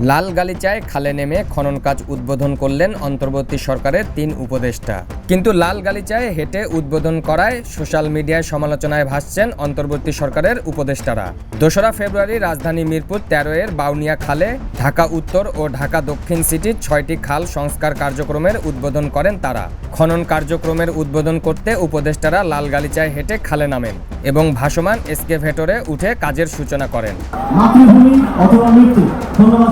লাল গালিচায় খালে নেমে খনন কাজ উদ্বোধন করলেন অন্তর্বর্তী সরকারের তিন উপদেষ্টা। কিন্তু লাল গালিচায় হেঁটে উদ্বোধন করায় সোশ্যাল মিডিয়ায় সমালোচনায় ভাসছেন অন্তর্বর্তী সরকারের উপদেষ্টারা। দোসরা ফেব্রুয়ারি রাজধানী মিরপুর তেরো এর বাউনিয়া খালে ঢাকা উত্তর ও ঢাকা দক্ষিণ সিটির ছয়টি খাল সংস্কার কার্যক্রমের উদ্বোধন করেন তারা। খনন কার্যক্রমের উদ্বোধন করতে উপদেষ্টারা লাল গালিচায় হেঁটে খালে নামেন এবং ভাসমান এসকেভেটরে উঠে কাজের সূচনা করেন। ধন্যবাদ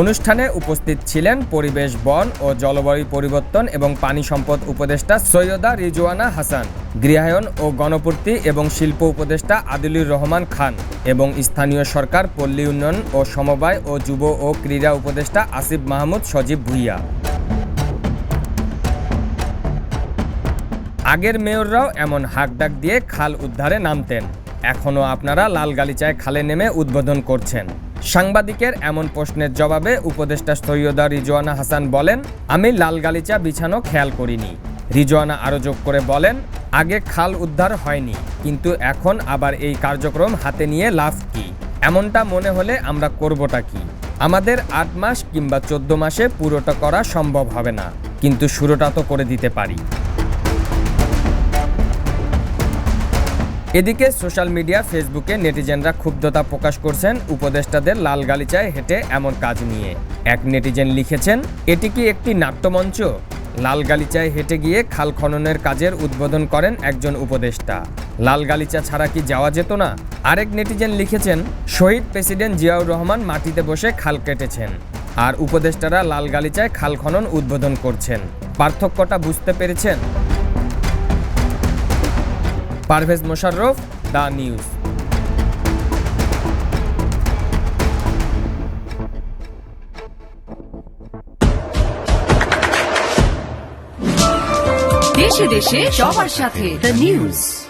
অনুষ্ঠানে উপস্থিত ছিলেন পরিবেশ বন ও জলবায়ু পরিবর্তন এবং পানি সম্পদ উপদেষ্টা সৈয়দা রিজওয়ানা হাসান, গৃহায়ন ও গণপূর্তি এবং শিল্প উপদেষ্টা আদিলুর রহমান খান এবং স্থানীয় সরকার, পল্লী উন্নয়ন ও সমবায় ও যুব ও ক্রীড়া উপদেষ্টা আসিফ মাহমুদ, সজীব ভুইয়া। আগের মেয়ররাও এমন হাকডাক দিয়ে খাল উদ্ধারে নামতেন। এখনও আপনারা লাল গালিচায় খালে নেমে উদ্বোধন করছেন। সাংবাদিকের এমন প্রশ্নের জবাবে উপদেষ্টা সৈয়দা রিজওয়ানা হাসান বলেন, আমি লাল গালিচা বিছানো খেয়াল করিনি। রিজওয়ানা আরও যোগ করে বলেন, আগে খাল উদ্ধার হয়নি, কিন্তু এখন আবার এই কার্যক্রম হাতে নিয়ে লাভ কি? এমনটা মনে হলে আমরা করবটা কি? আমাদের আট মাস কিংবা চোদ্দ মাসে পুরোটা করা সম্ভব হবে না, কিন্তু শুরুটা তো করে দিতে পারি। এদিকে সোশ্যাল মিডিয়া, ফেসবুকে নেটিজেনরা ক্ষুব্ধতা প্রকাশ করছেন। উপদেষ্টাদের লাল গালিচায় হেঁটে এমন কাজ নিয়ে। এক নেটিজেন লিখেছেন, এটি কি একটি নাট্যমঞ্চ? লাল গালিচায় হেঁটে গিয়ে খাল খননের কাজের উদ্বোধন করেন একজন উপদেষ্টা। লাল গালিচা ছাড়া কি যাওয়া যেত না? আরেক নেটিজেন লিখেছেন, শহীদ প্রেসিডেন্ট জিয়াউর রহমান মাটিতে বসে খাল কেটেছেন আর উপদেষ্টারা লাল গালিচায় খাল খনন উদ্বোধন করছেন। পার্থক্যটা বুঝতে পেরেছেন? Parvez Musharraf the news. দেশে দেশে সবার সাথে দ্য নিউজ।